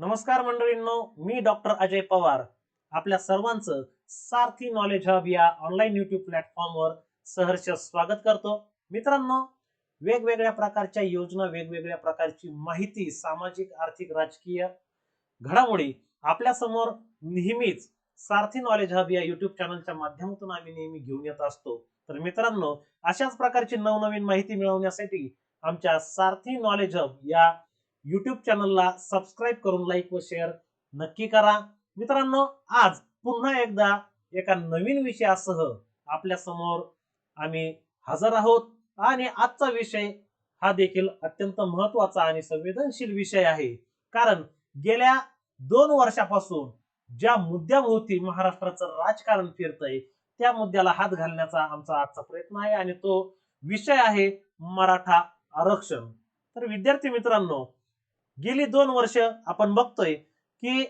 नमस्कार मंडळींनो मी डॉक्टर अजय पवार. आपल्या सर्वांचं सारथी नॉलेज हब या ऑनलाईन युट्यूब प्लॅटफॉर्मवर सहर्ष स्वागत करतो. मित्रांनो वेगवेगळ्या प्रकारच्या योजना वेगवेगळ्या प्रकारची माहिती सामाजिक आर्थिक राजकीय घडामोडी आपल्यासमोर नेहमीच सारथी नॉलेज हब या युट्यूब चॅनलच्या माध्यमातून आम्ही नेहमी घेऊन येत असतो. तर मित्रांनो अशाच प्रकारची नवनवीन माहिती मिळवण्यासाठी आमच्या सारथी नॉलेज हब या युट्यूब चॅनलला सबस्क्राईब करून लाईक व शेअर नक्की करा. मित्रांनो आज पुन्हा एकदा एका नवीन विषयासह आपल्यासमोर आम्ही हजर आहोत. आणि आजचा विषय हा देखील अत्यंत महत्त्वाचा आणि संवेदनशील विषय आहे. कारण गेल्या दोन वर्षापासून ज्या मुद्द्याभोवती महाराष्ट्राचं राजकारण फिरतंय त्या मुद्द्याला हात घालण्याचा आमचा आजचा प्रयत्न आहे. आणि तो विषय आहे मराठा आरक्षण. तर विद्यार्थी मित्रांनो गेली दोन वर्ष आपण बघतोय की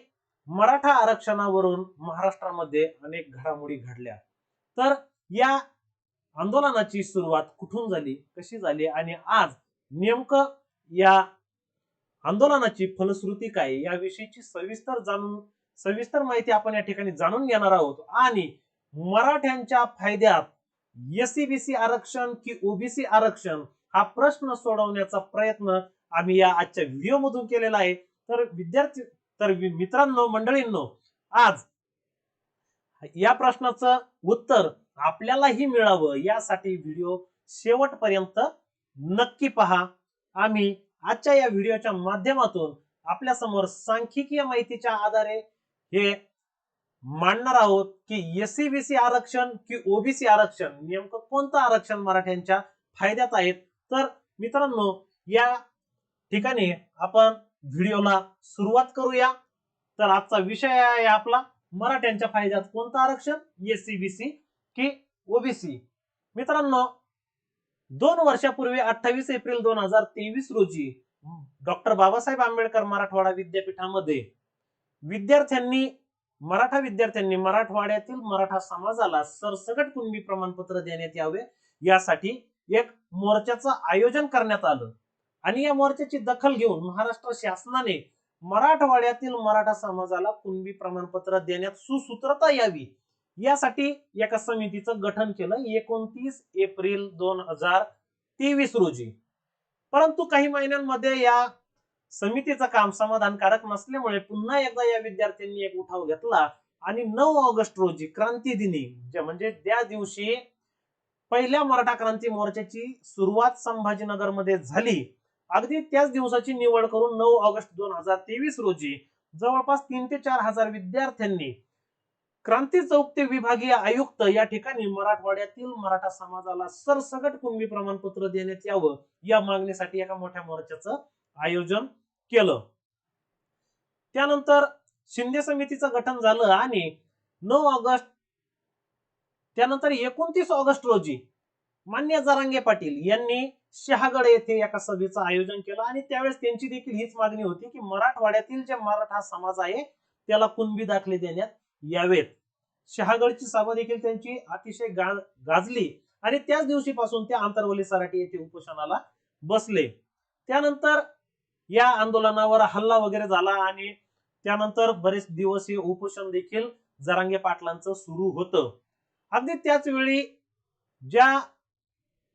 मराठा आरक्षणावरून महाराष्ट्रामध्ये अनेक घडामोडी घडल्या. तर या आंदोलनाची सुरुवात कुठून झाली कशी झाली आणि आज नेमकं या आंदोलनाची फलश्रुती काय याविषयीची सविस्तर जाणून सविस्तर माहिती आपण या ठिकाणी जाणून घेणार आहोत. आणि मराठ्यांच्या फायद्यात एससीबीसी आरक्षण की ओबीसी आरक्षण हा प्रश्न सोडवण्याचा प्रयत्न आम्ही या आजच्या व्हिडिओ मधून केलेला आहे. तर विद्यार्थी तर मित्रांनो मंडळींनो आज या प्रश्नाचं उत्तर आपल्यालाही मिळावं. यासाठी व्हिडिओ शेवटपर्यंत नक्की पहा. आम्ही आजच्या या व्हिडिओच्या माध्यमातून आपल्यासमोर सांख्यिकीय माहितीच्या आधारे हे मांडणार आहोत की एससीबीसी आरक्षण की ओबीसी आरक्षण नेमकं कोणतं आरक्षण मराठ्यांच्या फायद्यात आहेत? तर मित्रांनो या ठिकाणी आपण व्हिडिओला सुरुवात करूया. तर आजचा विषय आहे आपला मराठ्यांच्या फायद्यात कोणतं आरक्षण? एससीबीसी की ओबीसी मित्रांनो दोन वर्षापूर्वी अठ्ठावीस एप्रिल दोन हजार तेवीस रोजी डॉक्टर बाबासाहेब आंबेडकर मराठवाडा विद्यापीठामध्ये विद्यार्थ्यांनी मराठा विद्यार्थ्यांनी मराठवाड्यातील मराठा समाजाला सरसकट कुणबी प्रमाणपत्र देण्यात यावे यासाठी एक मोर्चाचं आयोजन करण्यात आलं. आणि या मोर्चाची दखल घेऊन महाराष्ट्र शासनाने मराठवाड्यातील मराठा समाजाला कुणबी प्रमाणपत्र देण्यात सुसूत्रता यावी यासाठी एका समितीचं गठन केलं एकोणतीस एप्रिल दोन हजार तेवीस रोजी. परंतु काही महिन्यांमध्ये या समितीचं काम समाधानकारक नसल्यामुळे पुन्हा एकदा या विद्यार्थ्यांनी एक उठाव घेतला आणि नऊ ऑगस्ट रोजी क्रांती दिनी म्हणजे त्या दिवशी पहिल्या मराठा क्रांती मोर्चाची सुरुवात संभाजीनगरमध्ये झाली. अगदी त्याच दिवसाची निवड करून नऊ ऑगस्ट दोन हजार तेवीस रोजी जवळपास तीन ते चार हजार विद्यार्थ्यांनी क्रांती चौक ते विभागीय आयुक्त या ठिकाणी मराठवाड्यातील मराठा समाजाला सरसकट कुणबी प्रमाणपत्र देण्यात यावं या मागणीसाठी एका मोठ्या मोर्चाचं आयोजन केलं. त्यानंतर शिंदे समितीचं गठन झालं आणि नऊ ऑगस्ट त्यानंतर एकोणतीस ऑगस्ट रोजी मान्य जरांगे पाटील यांनी शहागड येथे एका सभेचं आयोजन केलं आणि त्यावेळेस त्यांची देखील हीच मागणी होती की मराठवाड्यातील जे मराठा समाज आहे त्याला कुणबी दाखले देण्यात यावेत. शहागडची सभा देखील त्यांची अतिशय गा- गाजली आणि त्याच दिवशीपासून ते आंतरवली सराठी येथे उपोषणाला बसले. त्यानंतर या आंदोलनावर हल्ला वगैरे झाला आणि त्यानंतर बरेच दिवस हे उपोषण देखील जरांगे पाटलांचं सुरू होतं. अगदी त्याच वेळी ज्या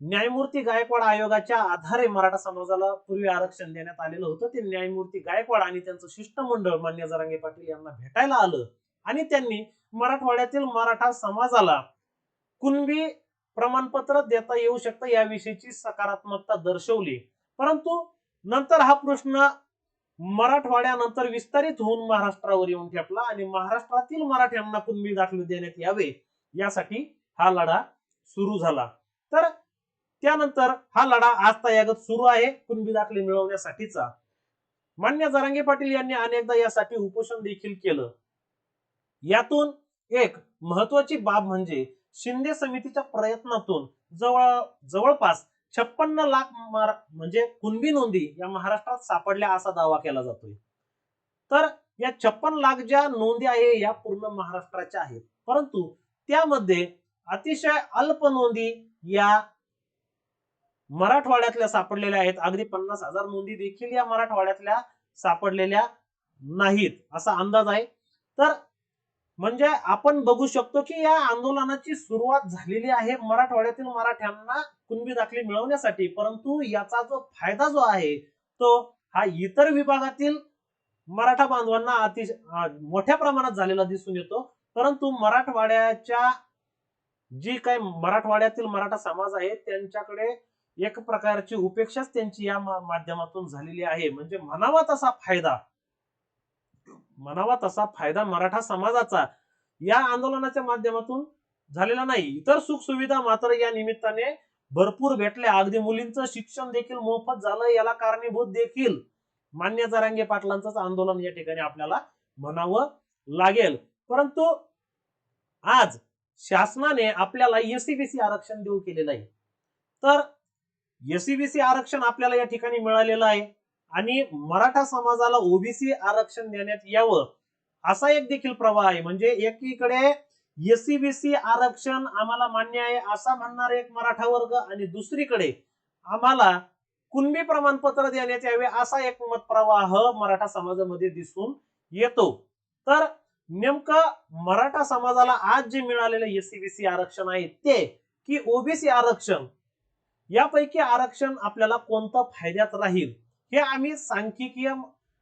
न्यायमूर्ती गायकवाड आयोगाच्या आधारे मराठा समाजाला पूर्वी आरक्षण देण्यात आलेलं होतं. ते न्यायमूर्ती गायकवाड आणि त्यांचं शिष्टमंडळ मान्य जरांगे पाटील यांना भेटायला आलं. आणि त्यांनी मराठवाड्यातील मराठा समाजाला कुणबी प्रमाणपत्र देता येऊ शकतं याविषयीची सकारात्मकता दर्शवली. परंतु नंतर हा प्रश्न मराठवाड्यानंतर विस्तारित होऊन महाराष्ट्रावर येऊन ठेपला आणि महाराष्ट्रातील मराठ्यांना कुणबी दाखले देण्यात यावे यासाठी हा लढा सुरू झाला. तर त्यानंतर हा लढा आज तयागत सुरू आहे कुणबी दाखले मिळवण्यासाठीचा. मान्य जरांगे पाटील यांनी अनेकदा यासाठी उपोषण देखील केलं. यातून एक महत्वाची बाब म्हणजे शिंदे समितीच्या प्रयत्नातून जवळ जवळपास छप्पन्न लाख मार- म्हणजे कुणबी नोंदी या महाराष्ट्रात सापडल्या असा दावा केला जातोय. तर या छप्पन लाख ज्या नोंदी आहे या पूर्ण महाराष्ट्राच्या आहेत. परंतु त्यामध्ये अतिशय अल्प नोंदी या मराठवाड्यातल्या सापडलेल्या आहेत. अगदी पन्नास हजार नोंदी देखील या मराठवाड्यातल्या सापडलेल्या नाहीत असा अंदाज आहे. तर म्हणजे आपण बघू शकतो की या आंदोलनाची सुरुवात झालेली आहे मराठवाड्यातील मराठ्यांना कुणबी दाखले मिळवण्यासाठी. परंतु याचा जो फायदा जो आहे तो हा इतर विभागातील मराठा बांधवांना अतिशय मोठ्या प्रमाणात झालेला दिसून येतो. परंतु मराठवाड्याच्या जी काही मराठवाड्यातील मराठा समाज आहे त्यांच्याकडे एक प्रकारची उपेक्षाच त्यांची या माध्यमातून झालेली आहे. म्हणजे म्हणावा तसा फायदा. म्हणावा तसा फायदा मराठा समाजाचा या आंदोलनाच्या माध्यमातून झालेला नाही. इतर सुखसुविधा मात्र या निमित्ताने भरपूर भेटल्या. अगदी मुलींचं शिक्षण देखील मोफत झालं. याला कारणीभूत देखील मान्य जरांगे पाटलांचंच आंदोलन या ठिकाणी आपल्याला म्हणावं लागेल. परंतु आज शासनाने आपल्याला एसीबीसी आरक्षण देऊ केलेलं आहे. तर एसीबीसी आरक्षण आपल्याला या ठिकाणी मिळालेलं आहे. आणि मराठा समाजाला ओबीसी आरक्षण देण्यात यावं असा एक देखील प्रवाह आहे. म्हणजे एकीकडे एसीबीसी आरक्षण आम्हाला मान्य आहे असा म्हणणारा एक मराठा वर्ग आणि दुसरीकडे आम्हाला कुणबी प्रमाणपत्र देण्यात यावे असा एक मत प्रवाह मराठा समाजामध्ये दिसून येतो. तर नेमकं मराठा समाजाला आज जे मिळालेलं एसीबीसी आरक्षण आहे ते की ओबीसी आरक्षण यापैकी आरक्षण आपल्याला कोणतं फायद्यात राहील हे आम्ही सांख्यिकीय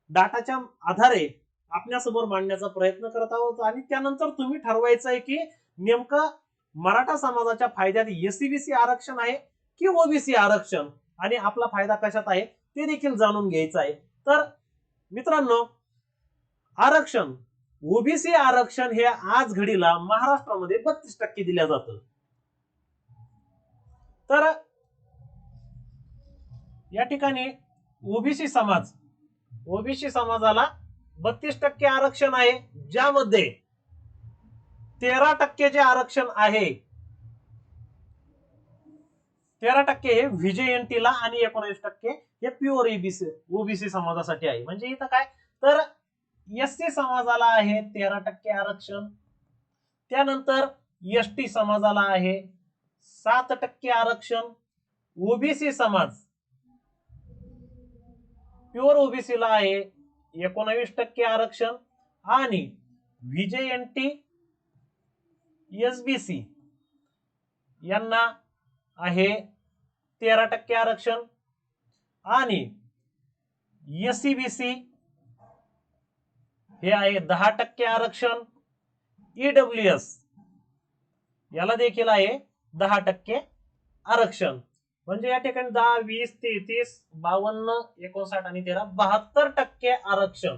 डाटाच्या आधारे आपल्यासमोर मांडण्याचा प्रयत्न करत आहोत. आणि त्यानंतर तुम्ही ठरवायचं आहे की नेमकं मराठा समाजाच्या फायद्यात एसीबीसी आरक्षण आहे की ओबीसी आरक्षण? आणि आपला फायदा कशात आहे ते देखील जाणून घ्यायचं आहे. तर मित्रांनो आरक्षण ओबीसी आरक्षण हे आज घडीला महाराष्ट्रामध्ये बत्तीस टक्के दिल्या जातं. तर या ठिकाणी ओबीसी समाज ओबीसी समाजाला बत्तीस टक्के आरक्षण आहे ज्यामध्ये तेरा टक्के जे आरक्षण आहे तेरा टक्के हे व्हीजेएनटीला आणि एकोणीस टक्के हे प्युअर एबीसी ओबीसी समाजासाठी आहे. म्हणजे इथं काय? तर एस समाजाला आहे तेरा टक्के आरक्षण. त्यानंतर एस टी समाजाला आहे सात टक्के आरक्षण. ओबीसी समाज प्युअर ओबीसीला आहे एकोणावीस टक्के आरक्षण आणि व्हीजे एन टी एसबीसी यांना आहे तेरा टक्के आरक्षण आणि एससीबीसी हे आहे दहा टक्के आरक्षण. ईडब्ल्यू एस याला देखील आहे दहा टक्के आरक्षण. म्हणजे या ठिकाणी दहा वीस तेहतीस बावन्न एकोणसाठ आणि तेरा बहात्तर टक्के आरक्षण.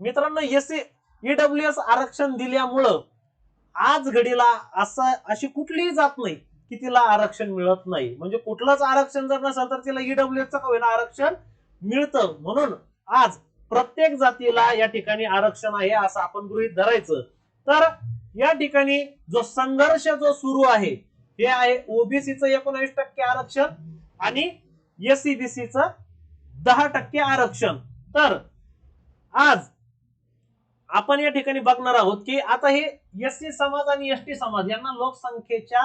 मित्रांनो एस ईडब्ल्यू एस आरक्षण दिल्यामुळं आज घडीला असं अशी कुठलीही जात नाही की तिला आरक्षण मिळत नाही. म्हणजे कुठलंच आरक्षण जर नसेल तर तिला ईडब्ल्यू चं होईना आरक्षण मिळतं. म्हणून आज प्रत्येक जातीला या ठिकाणी आरक्षण आहे असं आपण गृहित धरायचं. तर या ठिकाणी जो संघर्ष जो सुरू आहे हे आहे ओबीसीचं एकोणावीस टक्के आरक्षण आणि एससीबीसीचं दहा टक्के आरक्षण. तर आज आपण या ठिकाणी बघणार आहोत की आता हे एससी समाज आणि एस टी समाज यांना लोकसंख्येच्या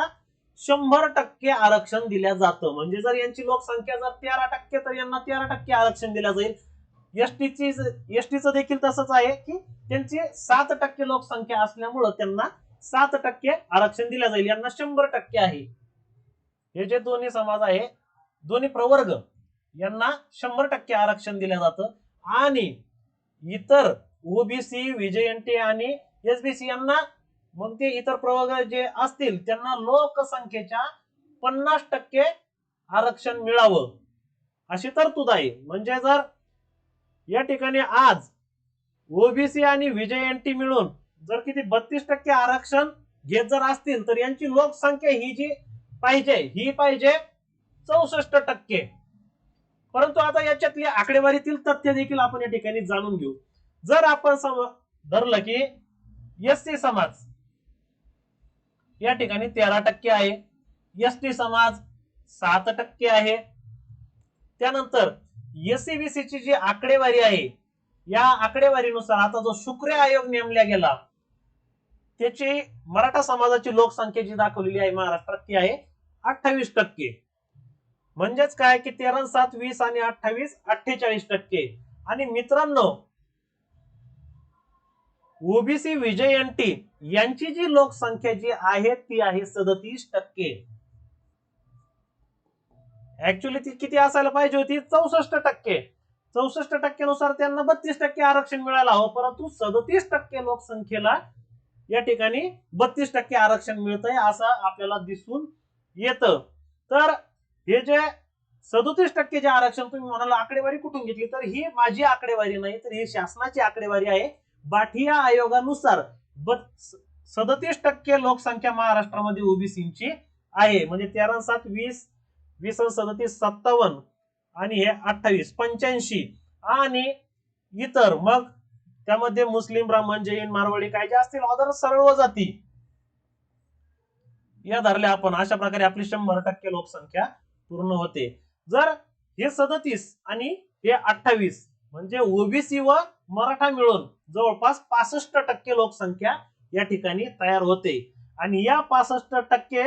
शंभर टक्के आरक्षण दिल्या जातं. म्हणजे जर यांची लोकसंख्या जर तेरा टक्के तर यांना तेरा टक्के आरक्षण दिल्या जाईल. एसटीची एसटीचं देखील तसंच आहे की त्यांची सात टक्के लोकसंख्या असल्यामुळं त्यांना सात टक्के आरक्षण दिल्या जाईल. यांना शंभर टक्के आहे. हे जे दोन्ही समाज आहे दोन्ही प्रवर्ग यांना शंभर टक्के आरक्षण दिलं जातं. आणि इतर ओबीसी व्हीजेएनटी आणि एसबीसी यांना मग ते इतर प्रवर्ग जे असतील त्यांना लोकसंख्येच्या पन्नास टक्के आरक्षण मिळावं. अशी तरतूद आहे. म्हणजे जर या ठिकाणी आज ओबीसी आणि व्हीजेएनटी मिळून जर किती बत्तीस टक्के आरक्षण घेत जर असतील तर यांची लोकसंख्या ही जी पाहिजे ही पाहिजे चौसष्ट टक्के. परंतु आता याच्यातली आकडेवारीतील तथ्य देखील आपण या ठिकाणी जाणून घेऊ. जर आपण धरलं की एस टी समाज या ठिकाणी तेरा टक्के आहे. एस टी समाज सात टक्के आहे. त्यानंतर एससीबीसी ची जी आकडेवारी आहे या आकडेवारीनुसार आता जो शुक्र आयोग नेमला गेला त्याची मराठा समाजाची लोकसंख्या जी दाखवलेली आहे महाराष्ट्रात ती आहे अठ्ठावीस टक्के. म्हणजेच काय की तेरा सात वीस आणि अठ्ठावीस अठ्ठेचाळीस टक्के. आणि मित्रांनो ओबीसी विजयंती यांची जी लोकसंख्या जी आहे ती आहे सदतीस टक्के. ऍक्च्युली ती किती असायला पाहिजे होती? चौसष्ट टक्के. चौसष्ट टक्क्यानुसार त्यांना बत्तीस टक्के आरक्षण मिळायला हवं परंतु सदतीस टक्के लोकसंख्येला या ठिकाणी बत्तीस टक्के आरक्षण मिळतंय असं आपल्याला दिसून येतं. तर हे जे सदोतीस टक्के जे आरक्षण तुम्ही म्हणाला आकडेवारी कुठून घेतली? तर ही माझी आकडेवारी नाही तर ही शासनाची आकडेवारी आहे. बाठिया आयोगानुसार सदतीस टक्के लोकसंख्या महाराष्ट्रामध्ये ओबीसीची आहे. म्हणजे तेरा सात वीस वीस सदतीस सत्तावन्न आणि हे अठ्ठावीस पंच्याऐंशी आणि इतर मग त्यामध्ये मुस्लिम ब्राह्मण जैन मारवाडी काय जे असतील ऑदर सर्व जाती. या धरल्या आपण. अशा प्रकारे आपली शंभर टक्के लोकसंख्या पूर्ण होते. जर हे सदतीस आणि हे अठ्ठावीस म्हणजे ओबीसी व मराठा मिळून जवळपास पासष्ट टक्के लोकसंख्या या ठिकाणी तयार होते. आणि या पासष्ट टक्के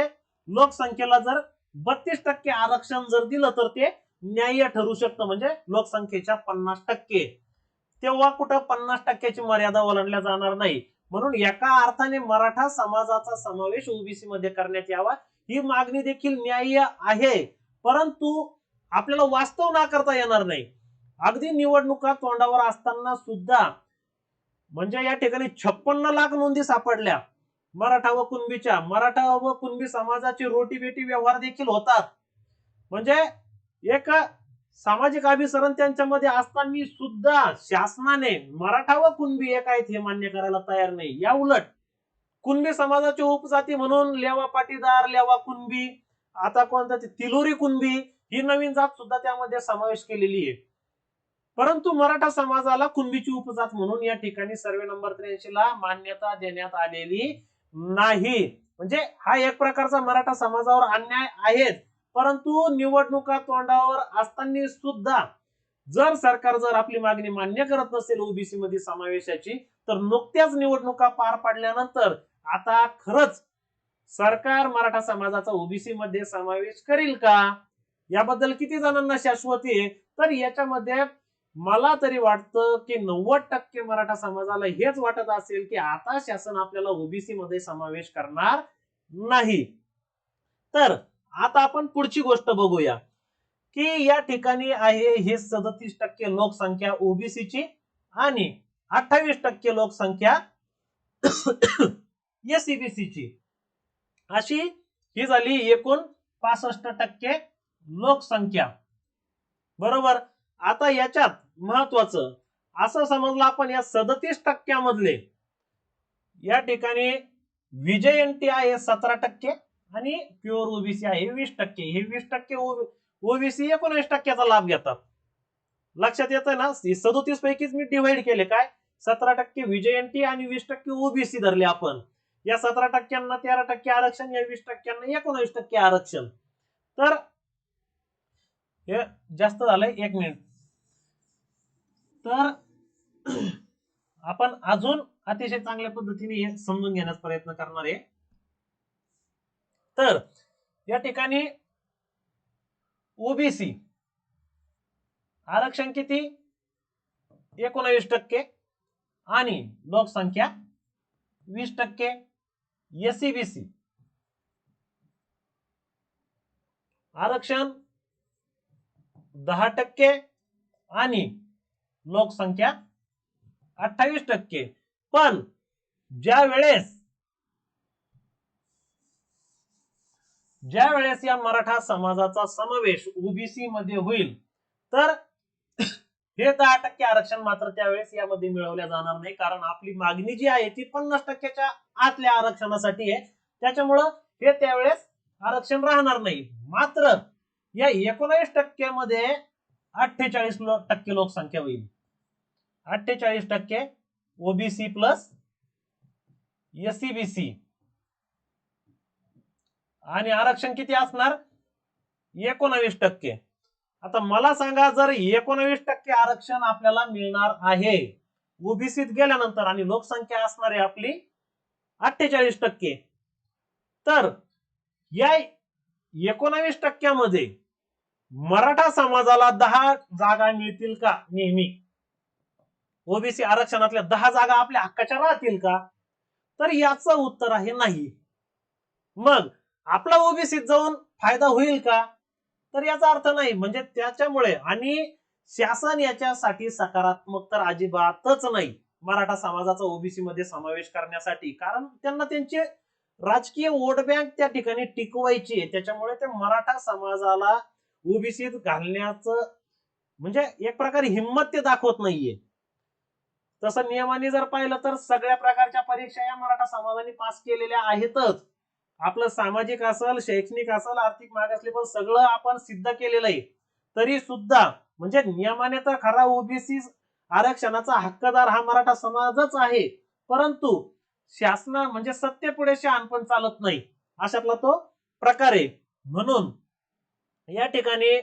लोकसंख्येला जर बत्तीस टक्के आरक्षण जर दिलं तर ते न्याय्य ठरू शकतं. म्हणजे लोकसंख्येच्या पन्नास टक्के. तेव्हा कुठं पन्नास टक्क्याची मर्यादा ओलांडल्या जाणार नाही. म्हणून एका अर्थाने मराठा समाजाचा समावेश ओबीसी मध्ये करण्यात यावा ही मागणी देखील न्याय्य आहे. परंतु आपल्याला वास्तव नाकारता येणार नाही. अगदी निवडणुका तोंडावर असताना सुद्धा म्हणजे या ठिकाणी छप्पन्न लाख नोंदी सापडल्या. मराठा व कुणबीच्या मराठा व कुणबी समाजाची रोटी बेटी व्यवहार देखील होतात. म्हणजे एक सामाजिक अभिसरण त्यांच्यामध्ये असताना सुद्धा शासनाने मराठा व कुणबी एक आहेत हे मान्य करायला तयार नाही. या उलट कुणबी समाजाची उपजाती म्हणून लेवा पाटीदार लेवा कुणबी आता कोणता तिलोरी कुणबी ही नवीन जात सुद्धा त्यामध्ये समावेश केलेली आहे. परंतु मराठा समाजाला कुणबीची उपजात म्हणून या ठिकाणी सर्वे नंबर त्र्याऐंशी ला मान्यता देण्यात आलेली नाही. म्हणजे हा एक प्रकारचा मराठा समाजावर अन्याय आहेच. परंतु निवडणुका तोंडावर असताना सुद्धा जर सरकार जर आपली मागणी मान्य करत नसेल ओबीसी मध्ये समावेशाची तर नुकत्याच निवडणुका पार पाडल्यानंतर आता खरंच सरकार मराठा समाजाचा ओबीसी मध्ये समावेश करील का? याबद्दल किती जणांना शाश्वती आहे? तर याच्यामध्ये मला तरी वाटतं की नव्वद टक्के मराठा समाजाला हेच वाटत असेल की आता शासन आपल्याला ओबीसी मध्ये समावेश करणार नाही. तर आता आपण पुढची गोष्ट बघूया. की या ठिकाणी आहे हे सदतीस टक्के लोकसंख्या ओबीसीची आणि अठ्ठावीस टक्के लोकसंख्या एसीबीसीची अशी ही झाली एकूण पासष्ट टक्के लोकसंख्या. बरोबर? आता याच्यात महत्वाचं असं समजलं आपण या सदतीस टक्क्यामधले. या ठिकाणी विजयंती आहे सतरा टक्के आणि प्युअर ओबीसी आहे. वीस टक्के. हे वीस टक्के ओबीसी एकोणवीस टक्क्याचा लाभ घेतात. लक्षात येतं ना? सदोतीस पैकीच मी डिवाइड केले. काय? सतरा टक्के विजयंती आणि वीस टक्के ओबीसी धरले आपण. या सतरा टक्क्यांना तेरा टक्के आरक्षण या वीस टक्क्यांना एकोणवीस टक्के आरक्षण. तर हे जास्त झालंय एक मिनिट तर आपण अजून अतिशय चांगल्या पद्धतीने हे समजून घेण्याचा प्रयत्न करणार आहे. तर या ठिकाणी ओबीसी आरक्षण किती? एकोणवीस टक्के आणि लोकसंख्या वीस टक्के. एसीबीसी आरक्षण दहा टक्के आणि लोकसंख्या अठ्ठावीस टक्के. पण ज्या वेळेस ज्या वेळेस या मराठा समाजाचा समावेश ओबीसी मध्ये होईल तर हे दहा टक्के आरक्षण मात्र त्यावेळेस यामध्ये मिळवल्या जाणार नाही. कारण आपली मागणी जी आहे ती पन्नास टक्क्याच्या आतल्या आरक्षणासाठी आहे. त्याच्यामुळं हे त्यावेळेस आरक्षण राहणार नाही. मात्र या एकोणवीस टक्क्यामध्ये अठ्ठेचाळीस टक्के लोकसंख्या होईल. अठ्ठेचाळीस टक्के ओबीसी प्लस एससीबीसी आणि आरक्षण किती असणार? एकोणावीस टक्के. आता मला सांगा जर एकोणावीस टक्के आरक्षण आपल्याला मिळणार आहे ओबीसीत गेल्यानंतर आणि लोकसंख्या असणारी आपली अठ्ठेचाळीस टक्के तर या एकोणावीस टक्क्यामध्ये मराठा समाजाला दहा जागा मिळतील का नेहमी? ओबीसी आरक्षणातल्या दहा जागा आपल्या हक्काच्या राहतील का? तर याचं उत्तर आहे नाही. मग आपला ओबीसीत जाऊन फायदा होईल का? तर याचा अर्थ नाही. म्हणजे त्याच्यामुळे आणि शासन याच्यासाठी सकारात्मक तर अजिबातच नाही. मराठा समाजाचा ओबीसी मध्ये समावेश करण्यासाठी. कारण त्यांना त्यांचे राजकीय वोट बँक त्या ठिकाणी टिकवायची आहे. त्याच्यामुळे ते मराठा समाजाला ओबीसीत घालण्याचं म्हणजे एक प्रकारे हिंमत ते दाखवत नाहीये. तसं नियमाने जर पाहिलं तर सगळ्या प्रकारच्या परीक्षा या मराठा समाजाने पास केलेल्या आहेतच. आपलं सामाजिक असल शैक्षणिक असल आर्थिक मागासले पण सगळं आपण सिद्ध केलेलं आहे. तरी सुद्धा म्हणजे नियमाने तर खरा ओबीसी आरक्षणाचा हक्कदार हा मराठा समाजच आहे. परंतु शासना म्हणजे सत्य सत्तेपुढे शहाणपण चालत नाही. अशातला तो प्रकार आहे. म्हणून या ठिकाणी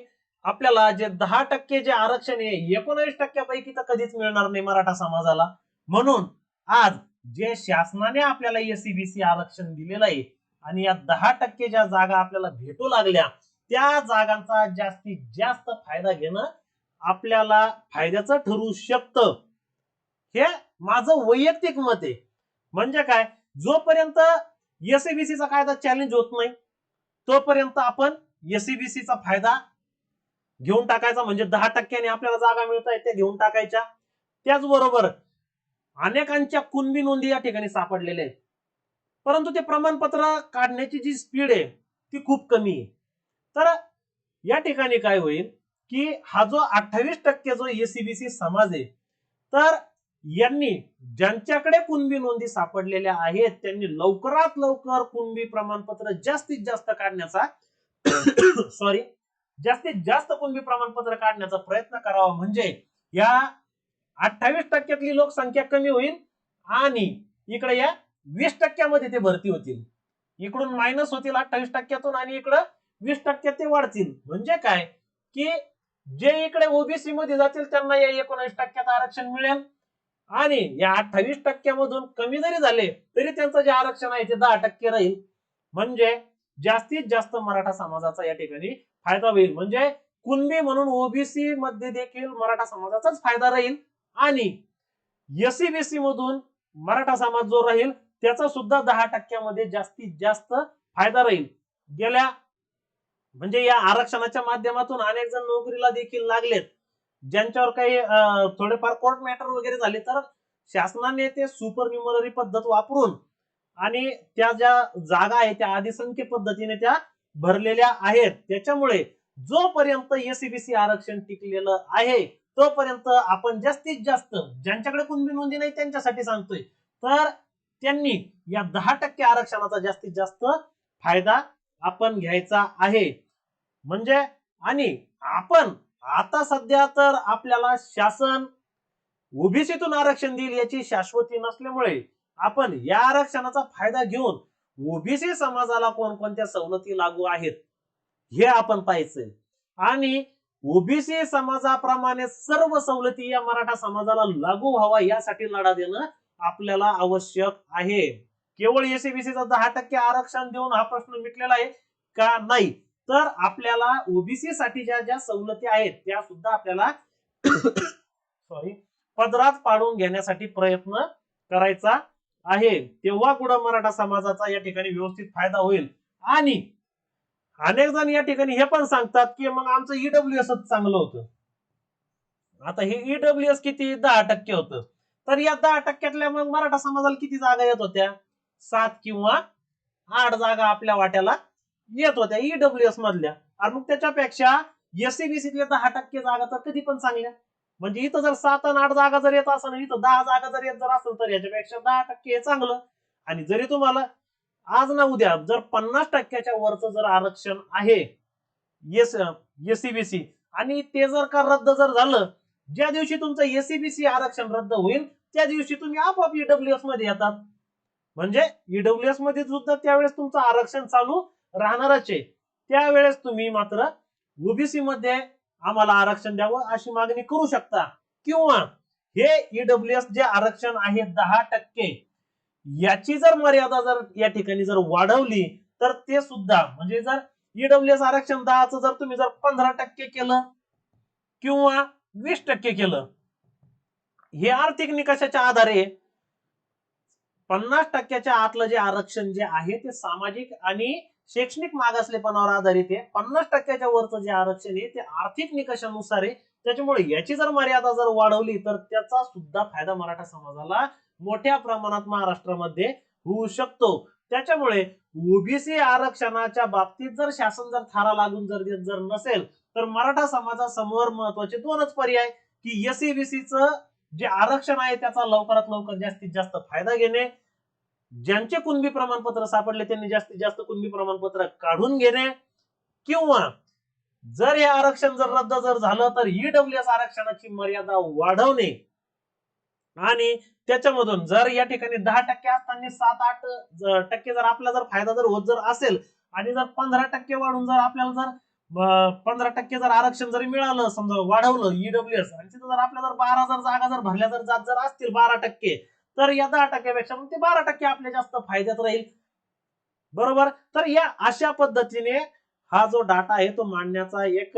आपल्याला जे दहा टक्के जे आरक्षण आहे एकोणवीस टक्क्यापैकी तर कधीच मिळणार नाही मराठा समाजाला. म्हणून आज जे शासनाने आपल्याला एसीबीसी आरक्षण दिलेलं आहे आणि या दहा टक्के ज्या जागा आपल्याला भेटू लागल्या त्या जागांचा जास्तीत जास्त फायदा घेणं आपल्याला फायद्याचं ठरू शकतं. हे माझं वैयक्तिक मत आहे. म्हणजे काय? जोपर्यंत एसीबीसीचा कायदा चॅलेंज होत नाही तोपर्यंत आपण एसईबीसीचा फायदा घेऊन टाकायचा. म्हणजे दहा टक्क्याने आपल्याला जागा मिळत आहेत त्या घेऊन टाकायच्या. त्याचबरोबर अनेकांच्या कुणबी नोंदी या ठिकाणी सापडलेल्या आहेत. परंतु ते प्रमाणपत्र काढण्याची जी स्पीड आहे ती खूप कमी आहे. तर या ठिकाणी काय होईल की हा जो अठ्ठावीस टक्के जो एसीबीसी समाज आहे तर यांनी ज्यांच्याकडे कुणबी नोंदी सापडलेल्या आहेत त्यांनी लवकरात लवकर कुणबी प्रमाणपत्र जास्तीत जास्त काढण्याचा सॉरी जास्तीत जास्त कुणबी प्रमाणपत्र काढण्याचा प्रयत्न करावा. म्हणजे या अठ्ठावीस टक्क्यातली लोकसंख्या कमी होईल आणि इकडे या वीस टक्क्यामध्ये ते भरती होतील. इकडून मायनस होतील अठ्ठावीस टक्क्यातून आणि इकडं वीस टक्क्यात ते वाढतील. म्हणजे काय? की जे इकडे ओबीसी मध्ये जातील त्यांना या एकोणीस टक्क्यात आरक्षण मिळेल. आणि या अठ्ठावीस टक्क्यामधून कमी जरी झाले तरी त्यांचं जे आरक्षण आहे ते दहा टक्के राहील. म्हणजे जास्तीत जास्त मराठा समाजाचा या ठिकाणी फायदा होईल. म्हणजे कुणबी म्हणून ओबीसी मध्ये देखील मराठा समाजाचाच फायदा राहील. आणि एसीबीसी मधून मराठा समाज जो राहील त्याचा सुद्धा दहा टक्क्यामध्ये जास्तीत जास्त फायदा राहील. गेल्या म्हणजे या आरक्षणाच्या माध्यमातून अनेक जण नोकरीला देखील लागलेत. ज्यांच्यावर काही थोडेफार कोर्ट मॅटर वगैरे झाले तर शासनाने ते सुपर न्युमररी पद्धत वापरून आणि त्या ज्या जागा आहेत त्या आदिसंख्य पद्धतीने त्या भरलेल्या आहेत. त्याच्यामुळे जोपर्यंत एसीबीसी आरक्षण टिकलेलं आहे तोपर्यंत आपण जास्तीत जास्त ज्यांच्याकडे कुणबी नोंदी नाही त्यांच्यासाठी सांगतोय तर त्यांनी या दहा टक्के आरक्षणाचा जास्तीत जास्त फायदा आपण घ्यायचा आहे. म्हणजे आणि आपण आता सध्या तर आपल्याला शासन ओबीसीतून आरक्षण देईल याची शाश्वती नसल्यामुळे आपण या आरक्षणाचा फायदा घेऊन ओबीसी समाजाला कोणकोणत्या सवलती लागू आहेत हे आपण पाहायचंय. आणि ओबीसी समाजाप्रमाणे सर्व सवलती या मराठा समाजाला लागू व्हावा यासाठी लढा देणं आपल्याला आवश्यक आहे. केवळ एसीबीसीचा दहा टक्के आरक्षण देऊन हा प्रश्न मिटलेला आहे का नाही? तर आपल्याला ओबीसी साठी ज्या ज्या सवलती आहेत त्या सुद्धा आपल्याला सॉरी पदरात पाडून घेण्यासाठी प्रयत्न करायचा आहे. तेव्हा कुठं मराठा समाजाचा या ठिकाणी व्यवस्थित फायदा होईल? आणि अनेक जण या ठिकाणी हे पण सांगतात की मग आमचं ईडब्ल्यू एस चांगलं होतं. आता हे ईडब्ल्यू एस किती? दहा टक्के होतं. तर या दहा टक्क्यातल्या मग मराठा समाजाला किती जागा येत होत्या? सात किंवा आठ जागा आपल्या वाट्याला येत होत्या ईडब्ल्यू एस मधल्या. आणि मग त्याच्यापेक्षा एससीबीसीतल्या दहा टक्के जागा तर कधी पण चांगल्या. म्हणजे इथं जर सात आणि आठ जागा जर येत असेल इथं दहा जागा जर येत जर असेल तर याच्यापेक्षा दहा टक्के हे चांगलं. आणि जरी तुम्हाला आज ना उद्या जर पन्नास टक्क्याच्या वरचं जर आरक्षण आहे एस एसीबीसी आणि ते जर का रद्द जर झालं ज्या दिवशी तुमचं एसीबीसी आरक्षण रद्द होईल त्या दिवशी तुम्ही आपोआप ईडब्ल्यूएसमध्ये येतात. म्हणजे ईडब्ल्यूएसमध्ये सुद्धा त्यावेळेस तुमचं आरक्षण चालू राहणारच आहे. त्यावेळेस तुम्ही मात्र ओबीसी मध्ये आम्हाला आरक्षण द्यावं अशी मागणी करू शकता. किंवा हे ईडब्ल्यू एस जे आरक्षण आहे दहा टक्के याची जर मर्यादा जर या ठिकाणी जर वाढवली तर ते सुद्धा म्हणजे जर ईडब्ल्यू एस आरक्षण दहाचं जर तुम्ही जर पंधरा टक्के केलं किंवा वीस टक्के केलं हे आर्थिक निकषाच्या आधारे पन्नास टक्क्याच्या आतलं जे आरक्षण जे आहे ते सामाजिक आणि शैक्षणिक मागासलेपणावर आधारित आहे. पन्नास टक्क्याच्या वरचं जे आरक्षण आहे ते आर्थिक निकषानुसार आहे. त्याच्यामुळे याची जर मर्यादा जर वाढवली तर त्याचा सुद्धा फायदा मराठा समाजाला मोठ्या प्रमाणात महाराष्ट्रामध्ये होऊ शकतो. त्याच्यामुळे ओबीसी आरक्षणाच्या बाबतीत जर शासन जर थारा लागून जर देत जर नसेल तर मराठा समाजासमोर महत्त्वाचे दोनच पर्याय की एसईबीसीच जे आरक्षण आहे त्याचा लवकरात लवकर जास्तीत जास्त फायदा घेणे ज्यांचे कुणबी प्रमाणपत्र सापडले त्यांनी जास्तीत जास्त कुणबी प्रमाणपत्र काढून घेणे किंवा जर हे आरक्षण जर रद्द जर झालं तर ईडब्ल्यूएस आरक्षणाची मर्यादा वाढवणे. आणि त्याच्यामधून जर या ठिकाणी दहा टक्के असताना सात आठ टक्के जर आपला जर फायदा जर होत जर असेल आणि जर पंधरा टक्के वाढून जर आपल्याला जर पंधरा टक्के जर आरक्षण जर मिळालं समजा वाढवलं ईडब्ल्यूएस आणि तिथं जर आपल्या जर बारा जर जागा जर भरल्या जर जात जर असतील बारा टक्के तर या दहा टक्क्यापेक्षा मग ते बारा टक्के आपल्या जास्त फायद्यात राहील. बरोबर? तर या अशा पद्धतीने हा जो डाटा आहे तो मांडण्याचा एक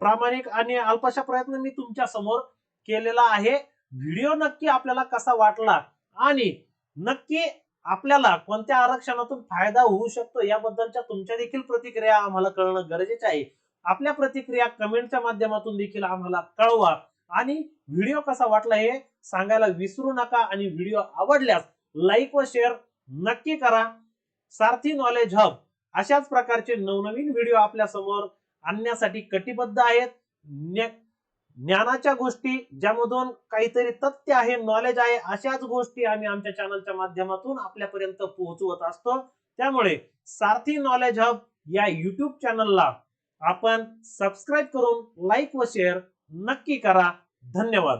प्रामाणिक आणि अल्पशा प्रयत्न मी तुमच्यासमोर केलेला आहे. व्हिडिओ नक्की आपल्याला कसा वाटला आणि नक्की आपल्याला कोणत्या आरक्षणातून फायदा होऊ शकतो याबद्दलच्या तुमच्या देखील प्रतिक्रिया आम्हाला कळणं गरजेचे आहे. आपल्या प्रतिक्रिया कमेंटच्या माध्यमातून देखील आम्हाला कळवा आणि व्हिडिओ कसा वाटला हे सांगायला विसरू नका आणि व्हिडिओ आवडल्यास लाईक व शेअर नक्की करा. सारथी नॉलेज हब अशाच प्रकारचे नवनवीन व्हिडिओ आपल्यासमोर आणण्यासाठी कटिबद्ध आहेत. ज्ञानाच्या गोष्टी ज्यामधून काहीतरी तथ्य आहे नॉलेज आहे अशाच गोष्टी आम्ही आमच्या चॅनलच्या माध्यमातून आपल्यापर्यंत पोहोचवत असतो. त्यामुळे सारथी नॉलेज हब या युट्यूब चॅनलला आपण सबस्क्राईब करून लाईक व शेअर नक्की करा. धन्यवाद.